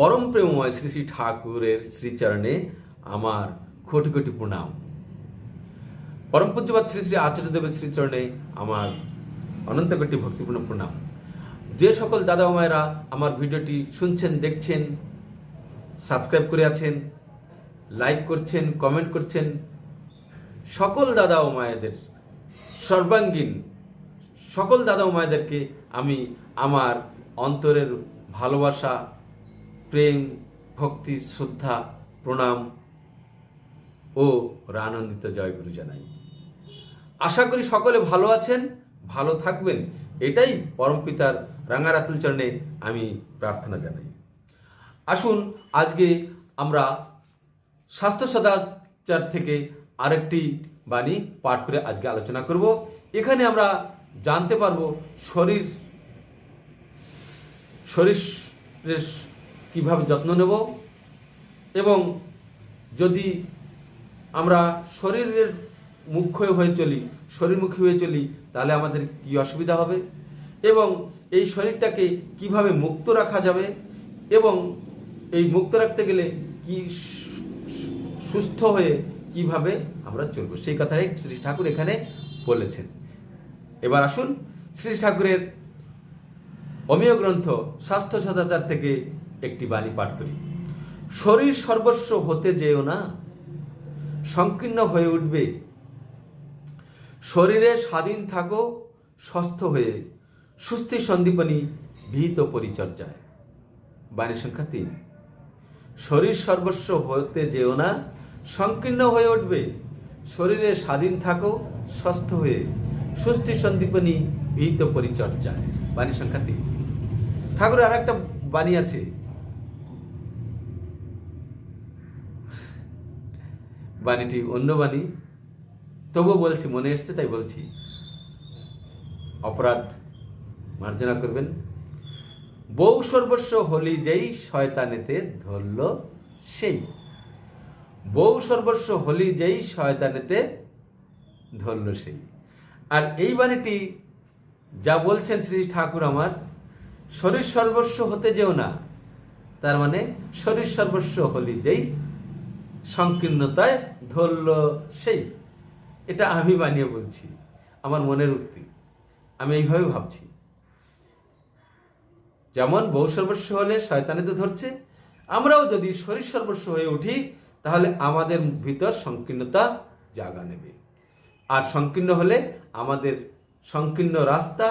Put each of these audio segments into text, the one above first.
পরম প্রেমময় শ্রী শ্রী ঠাকুরের শ্রীচরণে আমার কোটি কোটি প্রণাম। পরম পূজ্যবাদ শ্রী শ্রী আচার্যদেবের শ্রীচরণে আমার অনন্ত কোটি ভক্তিপূর্ণ প্রণাম। যে সকল দাদা মায়েরা আমার ভিডিওটি শুনছেন, দেখছেন, সাবস্ক্রাইব করে আছেন, লাইক করছেন, কমেন্ট করছেন, সকল দাদা ও মায়েদের সর্বাঙ্গীন, সকল দাদা ও মায়েদেরকে আমি আমার অন্তরের ভালোবাসা প্রেম, ভক্তি, শ্রদ্ধা, প্রণাম ও আনন্দিত জয়গুরু জানাই। আশা করি সকলে ভালো আছেন, ভালো থাকবেন। এটাই পরমপিতার রাঙারাতুল চরণে আমি প্রার্থনা জানাই। আসুন, আজকে আমরা স্বাস্থ্য সদাচার থেকে আরেকটি বাণী পাঠ করে আজকে আলোচনা করব। এখানে আমরা জানতে পারব শরীর, শরীরের কীভাবে যত্ন নেব? এবং যদি আমরা শরীরের মুখ্য হয়ে চলি, শরীরমুখী হয়ে চলি, তাহলে আমাদের কি অসুবিধা হবে? এবং এই শরীরটাকে কীভাবে মুক্ত রাখা যাবে? এবং এই মুক্ত রাখতে গেলে কি সুস্থ হয়ে কীভাবে আমরা চলবো? সেই কথাই শ্রী ঠাকুর এখানে বলেছেন। এবার আসুন শ্রী ঠাকুরের অমীয় গ্রন্থ স্বাস্থ্য সদাচার থেকে একটি বাণী পাঠ করি। শরীর সর্বস্ব হতে যেও না, সংকীর্ণ হয়ে উঠবে। শরীরে স্বাধীন থাকো, সুস্থ হয়ে। সুস্থি সন্দীপনী ভীত পরিচর্যায়। বাণী সংখ্যা তিন। শরীর সর্বস্ব হতে যেও না, সংকীর্ণ হয়ে উঠবে। শরীরে স্বাধীন থাকো, সুস্থ হয়ে। সুস্থি সন্দীপনী ভীত পরিচর্যায়। বাণী সংখ্যা তিন। ঠাকুরের আর একটা বাণী আছে বাণীটি অন্য বাণী। তবুও বলছি, মনে এসছে, তাই বলছি। অপরাধ মার্জনা করবেন। বউ সর্বস্ব হলি যেই শয়তানেতে ধরল সেই। বউ সর্বস্ব হলি যেই শয়তানেতে ধরল সেই। আর এই বাণীটি যা বলছেন শ্রী ঠাকুর আমার, শরীর সর্বস্ব হতে যেও না। তার মানে শরীর সর্বস্ব হলি যেই সংকীর্ণতায় ধরল সেই। এটা আমি বানিয়ে বলছি, আমার মনের উক্তি। আমি এইভাবে ভাবছি। যেমন বউ সর্বস্ব হলে শয়তানে তো ধরছে, আমরাও যদি শরীর সর্বস্ব হয়ে উঠি, তাহলে আমাদের ভিতর সংকীর্ণতা জাগা নেবে। আর সংকীর্ণ হলে আমাদের সংকীর্ণ রাস্তা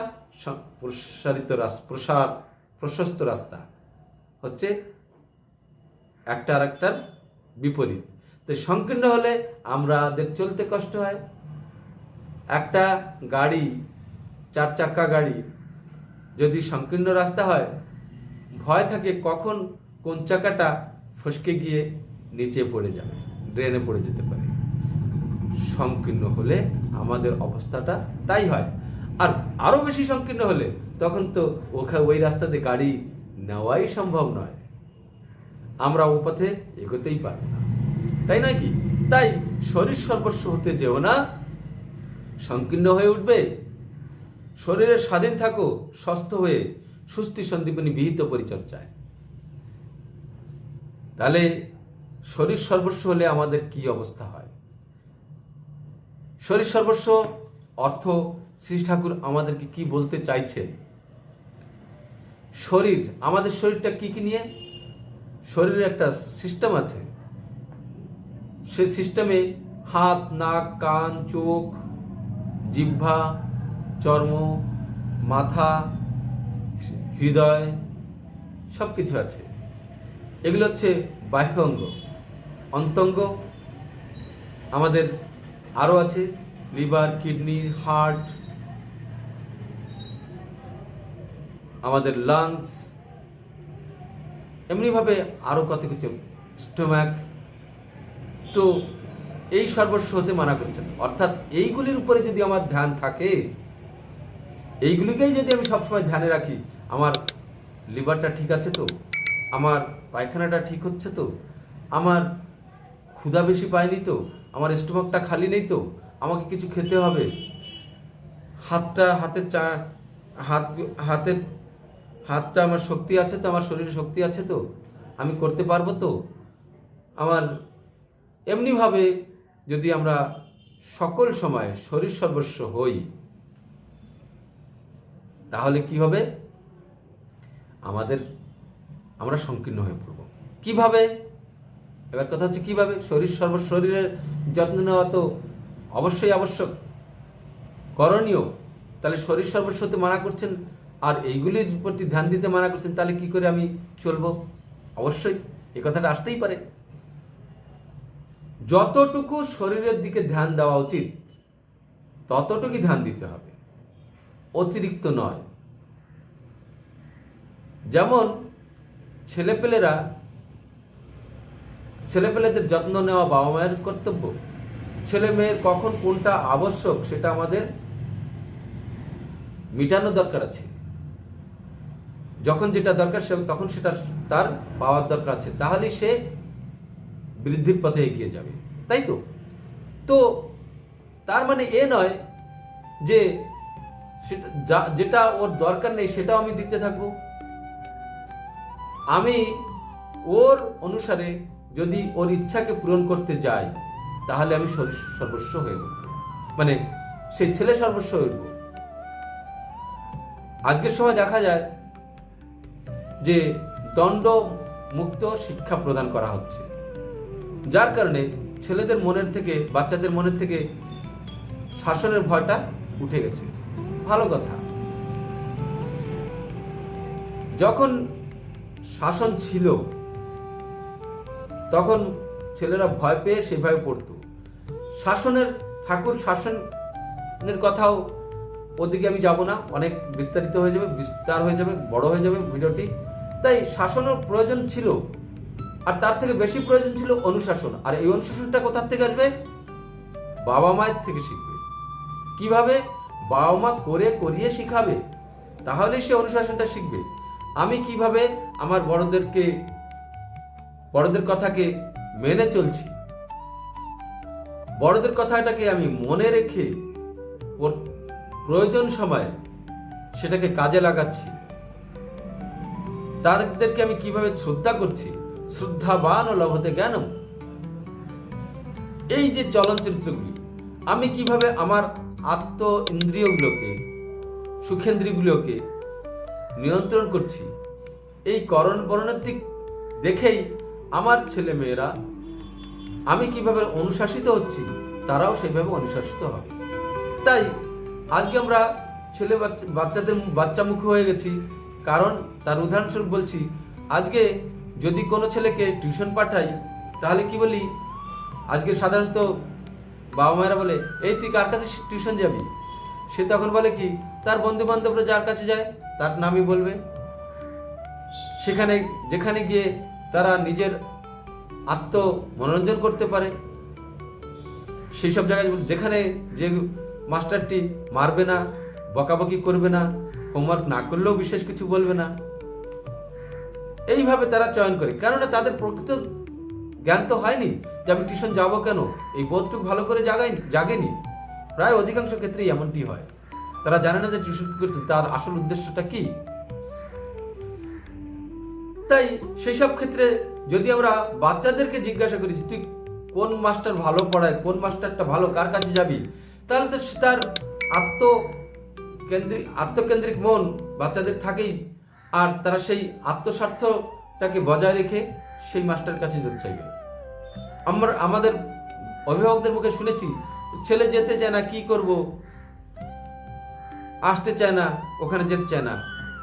প্রসারিত প্রসার, প্রশস্ত রাস্তা হচ্ছে একটা আর একটার বিপরীত। তো সংকীর্ণ হলে আমাদের চলতে কষ্ট হয়। একটা গাড়ি, চার চাক্কা গাড়ি যদি সংকীর্ণ রাস্তা হয়, ভয় থাকে কখন কোন চাকাটা ফসকে গিয়ে নিচে পড়ে যাবে, ড্রেনে পড়ে যেতে পারে। সংকীর্ণ হলে আমাদের অবস্থাটা তাই হয়। আর আরও বেশি সংকীর্ণ হলে তখন তো ওখা ওই রাস্তাতে গাড়ি নেওয়াই সম্ভব নয়। আমরা ও পথে এগোতেই পারব না। তাই নয় কি? তাই শরীর সর্বস্ব হতে যেও না, সংকীর্ণ হয়ে উঠবে, শরীরে স্বাধীন থাকো সুস্থ হয়ে সুস্থি সন্দীপনী বিহিত পরিচর্যায়। তাহলে শরীর সর্বস্ব হলে আমাদের কি অবস্থা হয়? শরীর সর্বস্ব, অর্থ, শ্রী ঠাকুর আমাদেরকে কি বলতে চাইছেন? শরীর, আমাদের শরীরটা কি কি নিয়ে? শরীরের একটা সিস্টেম আছে। সে সিস্টেমে হাত, নাক, কান, চোখ, জিহ্বা, চর্ম, মাথা, হৃদয় সব কিছু আছে। এগুলো হচ্ছে বাহ্য অঙ্গ অন্তঙ্গ আমাদের আরও আছে, লিভার, কিডনি, হার্ট, আমাদের লাংস এমনিভাবে আরও কত কিছু স্টোম্যাক তো এই সর্বস্ব হতে মানা করছেন অর্থাৎ এইগুলির উপরে যদি আমার ধ্যান থাকে, এইগুলিকেই যদি আমি সবসময় ধ্যানে রাখি, আমার লিভারটা ঠিক আছে তো? আমার পায়খানাটা ঠিক হচ্ছে তো? আমার ক্ষুধা বেশি পায়নি তো? আমার স্টোমাকটা খালি নেই তো? আমাকে কিছু খেতে হবে? হাতটা, হাতের চা, হাত, হাতের হাতটা আমার শক্তি আছে তো, আমার শরীরে শক্তি আছে তো? আমি করতে পারব তো? আমার এমনিভাবে যদি আমরা সকল সময় শরীর সর্বস্ব হই, তাহলে কি হবে? আমাদের, আমরা সংকীর্ণ হয়ে পড়ব। কীভাবে? এবার কথা হচ্ছে কীভাবে? শরীর সর্ব শরীরের যত্ন নেওয়া তো অবশ্যই আবশ্যক। করণীয়। তাহলে শরীর সর্বস্বতে মানা করছেন আর এইগুলির প্রতি ধ্যান দিতে মানা করছেন, তাহলে কি করে আমি চলবো? অবশ্যই এ কথাটা আসতেই পারে। যতটুকু শরীরের দিকে ধ্যান দেওয়া উচিত, ততটুকুই ধ্যান দিতে হবে। অতিরিক্ত নয়। যেমন, ছেলেপেলেরা, ছেলেপেলেদের যত্ন নেওয়া বাবা মায়ের কর্তব্য। ছেলে মেয়ের কখন কোনটা আবশ্যক, সেটা আমাদের মিটানো দরকার আছে। যখন যেটা দরকার সে তখন সেটা তার পাওয়ার দরকার আছে। তাহলে সে বৃদ্ধির পথে এগিয়ে যাবে। তাই তো? তো তার মানে এ নয় যে সেটা যেটা ওর দরকার নেই সেটাও আমি দিতে থাকব। আমি ওর অনুসারে যদি ওর ইচ্ছাকে পূরণ করতে যাই, তাহলে আমি সর্বস্ব হয়ে উঠব। মানে সেই ছেলে সর্বস্ব হয়ে উঠব। আজকের সময় দেখা যায় যে দণ্ড মুক্ত শিক্ষা প্রদান করা হচ্ছে। যার কারণে ছেলেদের মনের থেকে, বাচ্চাদের মনের থেকে শাসনের ভয়টা উঠে গেছে। ভালো কথা। যখন শাসন ছিল, তখন ছেলেরা ভয় পেয়ে সেভাবে পড়তো। শাসনের, ঠাকুর শাসনের কথাও ওদিকে আমি যাব না। অনেক বিস্তারিত হয়ে যাবে, বিস্তার হয়ে যাবে, বড় হয়ে যাবে ভিডিওটি। তাই শাসনের প্রয়োজন ছিল, আর তার থেকে বেশি প্রয়োজন ছিল অনুশাসন। আর এই অনুশাসনটা কোথার থেকে আসবে? বাবা মায়ের থেকে শিখবে। কীভাবে? বাবা মা করে করিয়ে শিখাবে তাহলে সে অনুশাসনটা শিখবে। আমি কীভাবে আমার বড়দেরকে, বড়দের কথাকে মেনে চলছি? বড়দের কথাটাকে আমি মনে রেখে, প্রয়োজন সময় সেটাকে কাজে লাগাচ্ছি। তাদেরকে আমি কীভাবে শ্রদ্ধা করছি? শ্রদ্ধাবান ও লভতে জ্ঞানম। এই যে চলচ্চিত্রগুলি আমি কীভাবে আমার আত্ম ইন্দ্রিয়গুলোকে, সুখেন্দ্রিয়গুলোকে নিয়ন্ত্রণ করছি, এই করণ বর্ণের দিক দেখেই আমার ছেলে মেয়েরা আমি কীভাবে অনুশাসিত হচ্ছি, তারাও সেইভাবে অনুশাসিত হবে। তাই আজকে আমরা ছেলে বাচ্চাদের বাচ্চামুখী হয়ে গেছি কারণ তার উদাহরণস্বরূপ বলছি, আজকে যদি কোনো ছেলেকে টিউশন পাঠাই, তাহলে কি বলি? আজকে সাধারণত বাবা মায়েরা বলে, এই, তুই কার কাছে টিউশন যাবি? সে তখন বলে কি, তার বন্ধু বান্ধবরা যার কাছে যায়, তার নামই বলবে। সেখানে, যেখানে গিয়ে তারা নিজের আত্ম মনোরঞ্জন করতে পারে। সেই সব জায়গায় যেখানে যে মাস্টারটি মারবে না, বকাবকি করবে না হোমওয়ার্ক না করলেও বিশেষ কিছু বলবে না। এইভাবে তারা চয়ন করে। কেননা তাদের প্রকৃত জ্ঞান তো হয়নি যে আমি টিউশন যাব কেন? এই বোধটুকু ভালো করে জাগাই জাগেনি। প্রায় অধিকাংশ ক্ষেত্রেই এমনটি হয়। তারা জানে না যে টিউশন করছে, তার আসল উদ্দেশ্যটা কি? তাই সেই সব ক্ষেত্রে যদি আমরা বাচ্চাদেরকে জিজ্ঞাসা করি তুই কোন মাস্টার ভালো পড়ায়, কোন মাস্টারটা ভালো, কার কাছে যাবি? তাহলে তো তার আত্ম কেন্দ্রিক, আত্মকেন্দ্রিক মন বাচ্চাদের থাকেই। আর তারা সেই আত্মস্বার্থটাকে বজায় রেখে সেই মাস্টার কাছে যেতে চাইবে। আমরা, আমাদের অভিভাবকদের মুখে শুনেছি, ছেলে যেতে চায় না, কি করব? আসতে চায় না, ওখানে যেতে চায় না।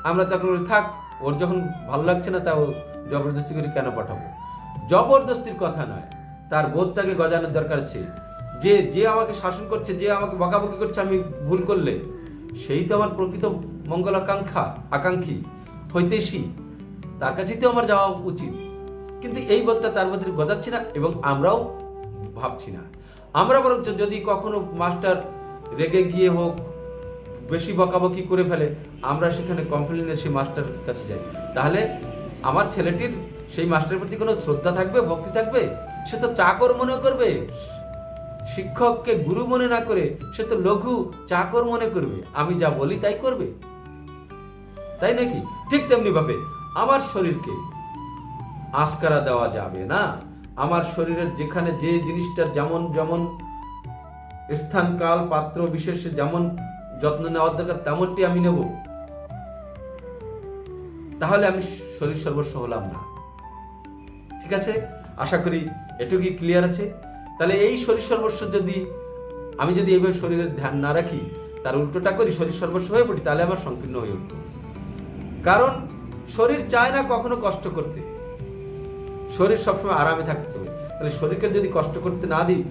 আমরা তখন থাক, ওর যখন ভালো লাগছে না তাও জবরদস্তি করে কেন পাঠাবো? জবরদস্তির কথা নয়, তার বোধটাকে গজানোর দরকার আছে। যে যে আমাকে শাসন করছে, যে আমাকে বকাবকি করছে, আমি ভুল করলে সেই তো আমার প্রকৃত মঙ্গলাকাঙ্ক্ষা, আকাঙ্ক্ষী হইতেছি তার কাছেই তো আমার যাওয়া উচিত। কিন্তু এই বোধটা তার মধ্যে গজাচ্ছি না এবং আমরাও ভাবছি না। আমরা বরঞ্চ যদি কখনো মাস্টার রেগে গিয়ে হোক, বেশি বকাবকি করে ফেলে, আমরা সেখানে কমপ্লেন সেই মাস্টার কাছে যাই। তাহলে আমার ছেলেটির সেই মাস্টারের প্রতি কোনো শ্রদ্ধা থাকবে, ভক্তি থাকবে? সে তো চাকর মনে করবে। শিক্ষককে গুরু মনে না করে সে তো লঘু চাকর মনে করবে। আমি যা বলি তাই করবে। তাই নাকি? ঠিক তেমনি ভাবে আমার শরীরকে আস্কারা দেওয়া যাবে না। আমার শরীরের যেখানে যে জিনিসটার যেমন যেমন স্থান কাল পাত্র বিশেষে যেমন যত্ন নেওয়ার দরকার, তেমনটি আমি নেব। তাহলে আমি শরীর সর্বস্ব হলাম না। ঠিক আছে? আশা করি এটুকুই ক্লিয়ার আছে। তাহলে এই শরীর সর্বস্ব যদি আমি যদি এইভাবে শরীরের ধ্যান না রাখি, তার উল্টোটা করি শরীর সর্বস্ব হয়ে পড়ি, তাহলে আমার সংকীর্ণ হয়ে উঠব। কারণ শরীর চায় না কখনো কষ্ট করতে। শরীর সবসময় আরামে থাকতে হবে। তাহলে শরীরকে যদি কষ্ট করতে না দিই,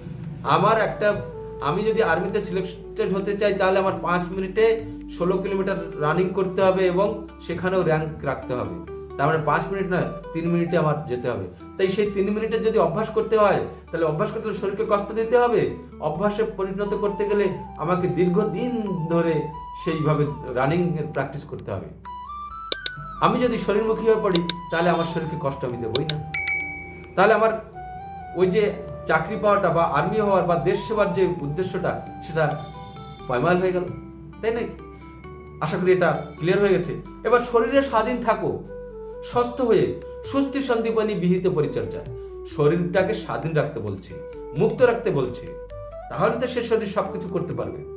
আমার একটা, আমি যদি আর্মিতে সিলেক্টেড হতে চাই, তাহলে আমার পাঁচ মিনিটে ষোলো কিলোমিটার রানিং করতে হবে এবং সেখানেও র্যাঙ্ক রাখতে হবে। তার মানে পাঁচ মিনিট না তিন মিনিটে আমার যেতে হবে। তাই সেই তিন মিনিটের যদি অভ্যাস করতে হয়, তাহলে অভ্যাস করতে হলে শরীরকে কষ্ট দিতে হবে। অভ্যাসে পরিণত করতে গেলে আমাকে দীর্ঘদিন ধরে সেইভাবে রানিং প্র্যাকটিস করতে হবে। আমি যদি শরীরমুখী হয়ে পড়ি, তাহলে আমার শরীরকে কষ্ট আমি দেবই না। তাহলে আমার ওই যে চাকরি পাওয়াটা বা আর্মি হওয়ার বা দেশ সেবার যে উদ্দেশ্যটা, সেটা পয়মাল হয়ে গেল, তাই না আশা করি এটা ক্লিয়ার হয়ে গেছে। এবার শরীরে স্বাধীন থাকো, সুস্থ হয়ে সুস্থি সন্দীপনী বিহিত পরিচর্যা। শরীরটাকে স্বাধীন রাখতে বলছে, মুক্ত রাখতে বলছে, তাহলে তো সে শরীর সবকিছু করতে পারবে।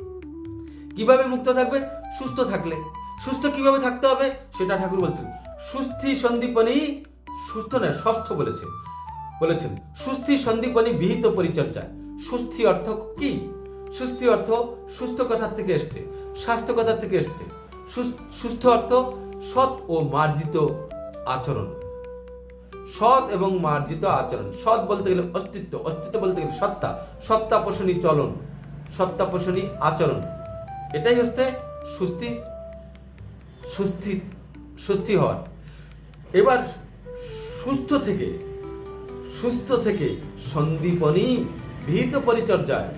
কীভাবে মুক্ত থাকবে? সুস্থ থাকলে। সুস্থ কীভাবে থাকতে হবে? সেটা ঠাকুর বলছেন। সুস্থি সন্দীপনী সুস্থ নয় সুস্থ বলেছে বলেছেন, সুস্থি সন্দীপনী বিহিত পরিচর্যা। সুস্থি অর্থ কি? সুস্থি অর্থ সুস্থ কথার থেকে এসছে, স্বাস্থ্য কথার থেকে এসছে। সুস- সুস্থ অর্থ সৎ ও মার্জিত আচরণ। সৎ এবং মার্জিত আচরণ। সৎ বলতে গেলে অস্তিত্ব অস্তিত্ব বলতে গেলে সত্তা। সত্তা পোষণী চলন, সত্তা পোষণী আচরণ। এটাই হচ্ছে সুস্থি সুস্থি সুস্থি হওয়ার এবার সুস্থ থেকে সুস্থ থেকে সন্দীপনী বিহিত পরিচর্যায়।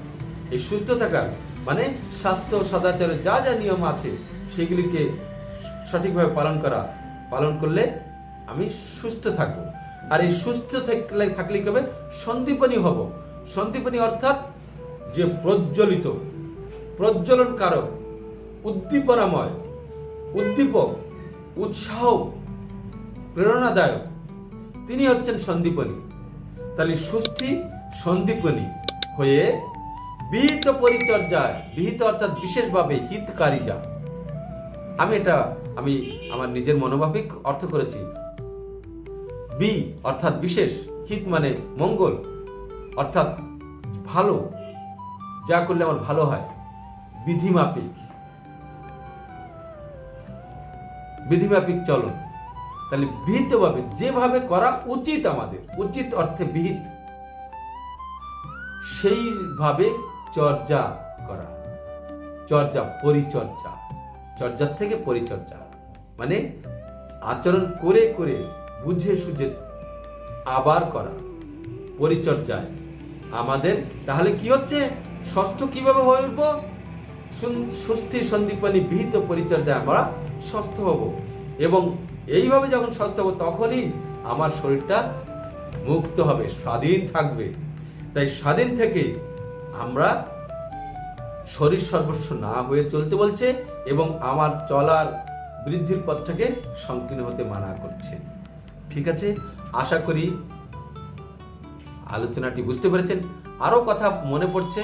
এই সুস্থ থাকার মানে স্বাস্থ্য সদাচারের যা যা নিয়ম আছে, সেগুলিকে সঠিকভাবে পালন করা, পালন করলে আমি সুস্থ থাকব। আর এই সুস্থ থাকলে থাকলে কি হবে? সন্দীপনী হব। সন্দীপনী অর্থাৎ যে প্রজ্বলিত প্রজ্বলন কারক উদ্দীপনাময়, উদ্দীপক, উৎসাহ, প্রেরণাদায়ক। তিনি হচ্ছেন সন্দীপনী। তাহলে সুস্থি সন্দীপনী হয়ে বিহিত পরিচর্যায় বিহিত অর্থাৎ বিশেষভাবে হিতকারী যা আমি এটা আমি আমার নিজের মনোভাবিক অর্থ করেছি। বি, অর্থাৎ বিশেষ, হিত মানে মঙ্গল, অর্থাৎ ভালো, যা করলে আমার ভালো হয়, বিধিমাফিক। বিধিমাফিক চলন। তাহলে বিহিতভাবে, যেভাবে করা উচিত আমাদের, উচিত অর্থে বিহিত, সেইভাবে চর্যা করা, চর্যা পরিচর্যা, চর্যার থেকে পরিচর্যা মানে আচরণ করে করে বুঝে সুঝে আবার করা, পরিচর্যায়। আমাদের, তাহলে কি হচ্ছে? ষষ্ঠ কীভাবে হয়ে উঠবো? সুস্থি সন্দীপনী বিহিত পরিচর্যায় আমরা সুস্থ হব। এবং এইভাবে যখন সুস্থ হব, তখনই আমার শরীরটা মুক্ত হবে, স্বাধীন থাকবে। তাই স্বাধীন থেকে আমরা শরীর সর্বস্ব না হয়ে চলতে বলছে এবং আমার চলার বৃদ্ধির পথটাকে সংকীর্ণ হতে মানা করছে। ঠিক আছে? আশা করি আলোচনাটি বুঝতে পেরেছেন। আরও কথা মনে পড়ছে,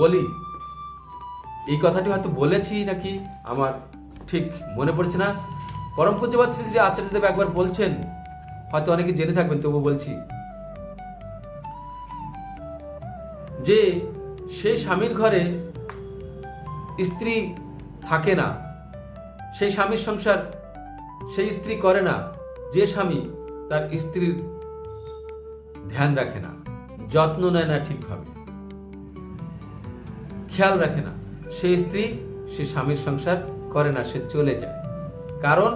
বলি। এই কথাটি হয়তো বলেছি নাকি আমার ঠিক মনে পড়ছে না। পরম পূজ্যবাদ শ্রী আচার্যদেব একবার বলছেন, হয়তো অনেকে জেনে থাকবেন তবু বলছি। যে সেই স্বামীর ঘরে স্ত্রী থাকে না সেই স্বামীর সংসার সেই স্ত্রী করে না, যে স্বামী তার স্ত্রীর ধ্যান রাখে না, যত্ন নেয় না ঠিকভাবে। খেয়াল রাখে না সেই স্ত্রী সে স্বামীর সংসার করে না, সে চলে যায়। কারণ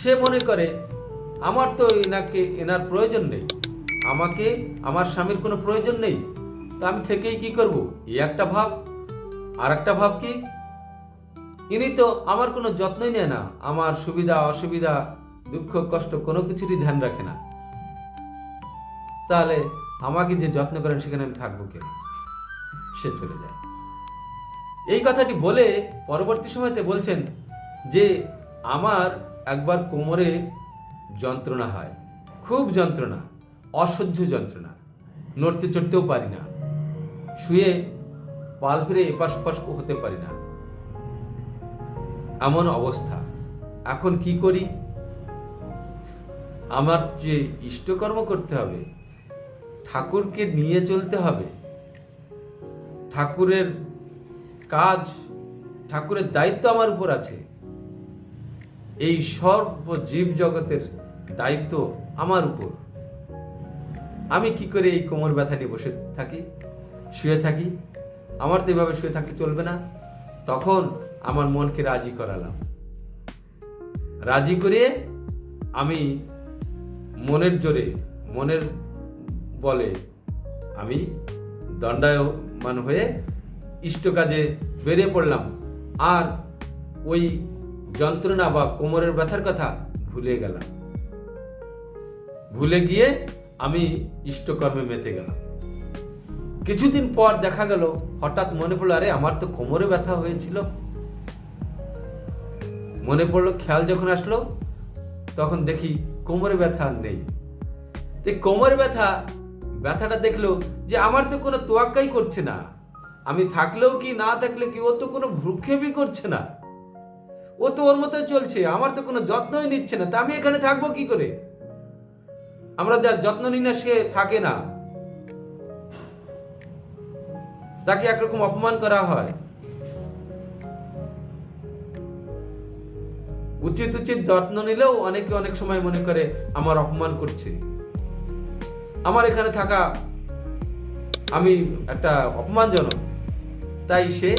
সে মনে করে, আমার তো এনাকে, এনার প্রয়োজন নেই, আমাকে, আমার স্বামীর কোনো প্রয়োজন নেই, তা আমি থেকেই কি করব? এই একটা ভাব, আর একটা ভাব কি? ইনি তো আমার কোনো যত্নই নেয় না, আমার সুবিধা, অসুবিধা দুঃখ, কষ্ট কোনো কিছুরই ধ্যান রাখে না। তাহলে আমাকে যে যত্ন করেন সেখানে আমি থাকব কেন? সে চলে যায়। এই কথাটি বলে পরবর্তী সময়তে বলছেন যে, আমার একবার কোমরে যন্ত্রণা হয়। খুব যন্ত্রণা, অসহ্য যন্ত্রণা। নড়তে চড়তেও পারি না। শুয়ে পাল ফিরে এপাশ হতে পারি না। এমন অবস্থা। এখন কি করি? আমার যে ইষ্টকর্ম করতে হবে, ঠাকুরকে নিয়ে চলতে হবে, ঠাকুরের কাজ, ঠাকুরের দায়িত্ব আমার উপর আছে, এই সর্ব জীব জগতের দায়িত্ব আমার উপর। আমি কি করে এই কোমর ব্যথা নিয়ে বসে থাকি, শুয়ে থাকি? আমার তো এভাবে শুয়ে থাকলে চলবে না। তখন আমার মনকে রাজি করালাম। রাজি করিয়ে আমি মনের জোরে, মনের বলে আমি দণ্ডায়মান হয়ে ইষ্ট কাজে বেরিয়ে পড়লাম। আর ওই যন্ত্রণা বা কোমরের ব্যথার কথা ভুলে গেলাম। ভুলে গিয়ে আমি ইষ্টকর্মে মেতে গেলাম। কিছুদিন পর দেখা গেল, হঠাৎ মনে পড়ল, আরে, আমার তো কোমরে ব্যথা হয়েছিল। মনে পড়ল, খেয়াল যখন আসলো, তখন দেখি কোমরে ব্যথা নেই। তো কোমরে ব্যথা, ব্যথাটা দেখল যে আমার তো কোনো তোয়াক্কাই করছে না। আমি থাকলেও কি না থাকলে কি, ও তো কোনো ভ্রুক্ষেপই করছে না। ও তো ওর মতো চলছে, আমার তো কোনো যত্নই নিচ্ছে না, তা আমি এখানে থাকব কি করে? আমরা যার যত্ন নিই না, সে থাকে না। তাকে একরকম অপমান করা হয়। উচিত উচিত যত্ন নিলেও অনেকে অনেক সময় মনে করে, আমার অপমান করছে। আমার এখানে থাকা, আমি একটা অপমানজনক, তাই সে।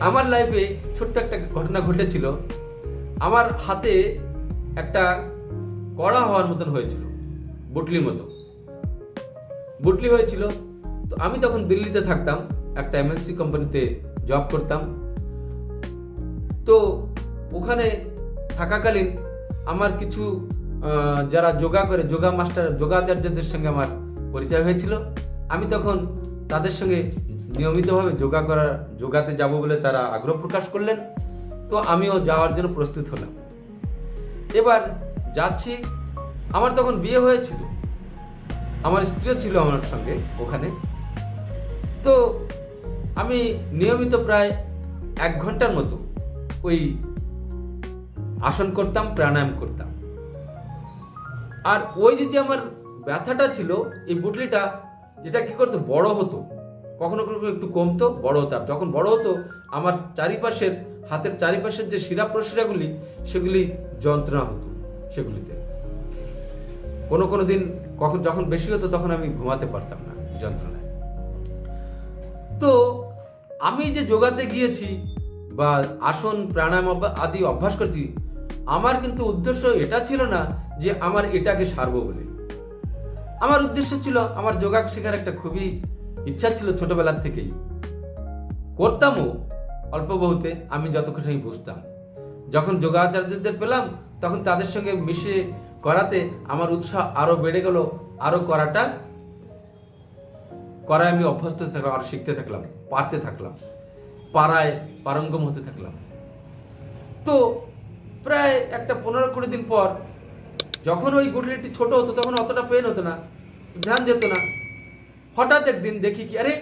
আমার লাইফে ছোট্ট একটা ঘটনা ঘটেছিল। আমার হাতে একটা কড়া হওয়ার মতন হয়েছিল, বুটলির মতো। বুটলি হয়েছিল, তো আমি তখন দিল্লিতে থাকতাম, একটা এমএনসি কোম্পানিতে জব করতাম। তো ওখানে থাকাকালীন আমার কিছু যারা যোগা করে, যোগা মাস্টার, যোগাচার্যদের সঙ্গে আমার পরিচয় হয়েছিল। আমি তখন তাদের সঙ্গে নিয়মিতভাবে যোগা করার, যোগাতে যাব বলে তারা আগ্রহ প্রকাশ করলেন। তো আমিও যাওয়ার জন্য প্রস্তুত হলাম। এবার যাচ্ছি। আমার তখন বিয়ে হয়েছিল। আমার স্ত্রীও ছিল আমার সঙ্গে ওখানে। তো আমি নিয়মিত প্রায় এক ঘণ্টার মতো ওই আসন করতাম, প্রাণায়াম করতাম। আর ওই যে আমার ব্যথাটা ছিল, এই বুটলিটা, এটা কি করতো, বড় হতো। কখনো কখনো একটু কমতো, বড় হতো। যখন বড় হতো, আমার চারিপাশের, হাতের চারিপাশের যে শিরা প্রশিরাগুলি, সেগুলি যন্ত্রণা হতো সেগুলিতে। কোনো কোনো দিন কখন, যখন বেশি হতো, তখন আমি ঘুমাতে পারতাম না যন্ত্রণায়। তো আমি যে যোগাতে গিয়েছি বা আসন, প্রাণায়াম আদি অভ্যাস করছি, আমার কিন্তু উদ্দেশ্য এটা ছিল না যে আমার এটাকে সারবো বলে। আমার উদ্দেশ্য ছিল, আমার যোগা শেখার একটা খুবই ইচ্ছা ছিল ছোটবেলার থেকেই। করতামও অল্প বহুতে, আমি যতক্ষণ বুঝতাম। যখন যোগাচার্যদের পেলাম, তখন তাদের সঙ্গে মিশে করাতে আমার উৎসাহ আরও বেড়ে গেল, আরও করাটা, করায় আমি অভ্যস্ত থাকলাম আর শিখতে থাকলাম, পারতে থাকলাম। পাড়ায় পারঙ্গম হতে থাকলাম। তো প্রায় একটা পনেরো কুড়ি দিন পর যখন ওই গুটলিটি ছোট হতো তখন অতটা পেন হতো না, ধ্যান যেত না। হঠাৎ একদিন দেখি কি, আরে,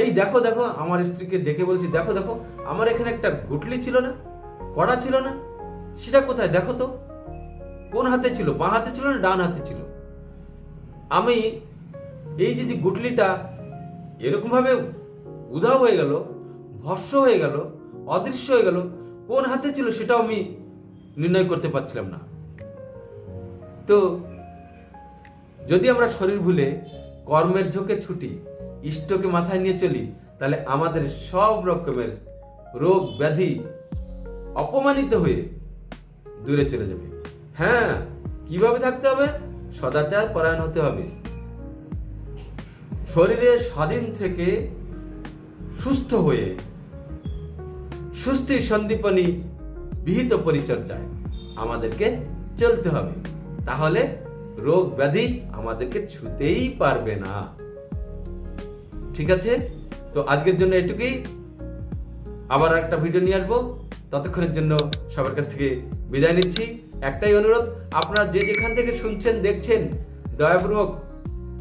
এই দেখো দেখো, আমার স্ত্রীকে ডেকে বলছি, দেখো দেখো, আমার এখানে একটা গুটলি ছিল না, কড়া ছিল না, সেটা কোথায় দেখো তো। কোন হাতে ছিল, বাঁ হাতে ছিল না, ডান হাতে ছিল। আমি এই যে যে গুটলিটা এরকম ভাবে উধাও হয়ে গেল ভস্য হয়ে গেল, অদৃশ্য হয়ে গেল, কোন হাতে ছিল সেটাও আমি নির্ণয় করতে পারছিলাম না। তো যদি আমরা শরীর ভুলে কর্মের ঝোঁকে ছুটি, ইষ্টকে মাথায় নিয়ে চলি, তাহলে আমাদের সব রকমের রোগ ব্যাধি অপমানিত হয়ে দূরে চলে যাবে। হ্যাঁ কীভাবে থাকতে হবে? সদাচার পরায়ণ হতে হবে। শরীরে স্বাধীন থেকে সুস্থ হয়ে সুস্থির সন্দীপনী বিহিত পরিচর্যায় আমাদেরকে চলতে হবে। তাহলে রোগ ব্যাধি আমাদেরকে ছুতেই পারবে না। ঠিক আছে? তো আজকের জন্য এটুকুই। আবার একটা ভিডিও নিয়ে আসব। ততক্ষণের জন্য সবার কাছ থেকে বিদায় নিচ্ছি। একটাই অনুরোধ, আপনারা যে যেখান থেকে শুনছেন, দেখছেন, দয়াপূর্বক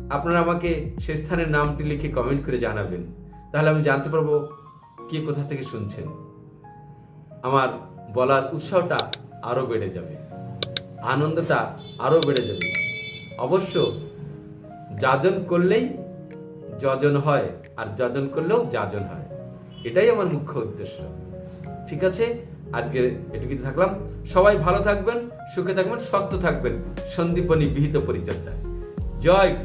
আপনারা আমাকে সে স্থানের নামটি লিখে কমেন্ট করে জানাবেন। তাহলে আমি জানতে পারব কে কোথা থেকে শুনছেন। আমার বলার উৎসাহটা আরও বেড়ে যাবে। আনন্দটা আরও বেড়ে যাবে। অবশ্য যাজন করলেই যজন হয় আর যজন করলেও যাজন হয়। এটাই আমার মুখ্য উদ্দেশ্য। ঠিক আছে? আজকে এটুকুই থাকলাম। সবাই ভালো থাকবেন, সুখে থাকবেন সুস্থ থাকবেন। সন্দীপনী বিহিত পরিচর্যায় জয়।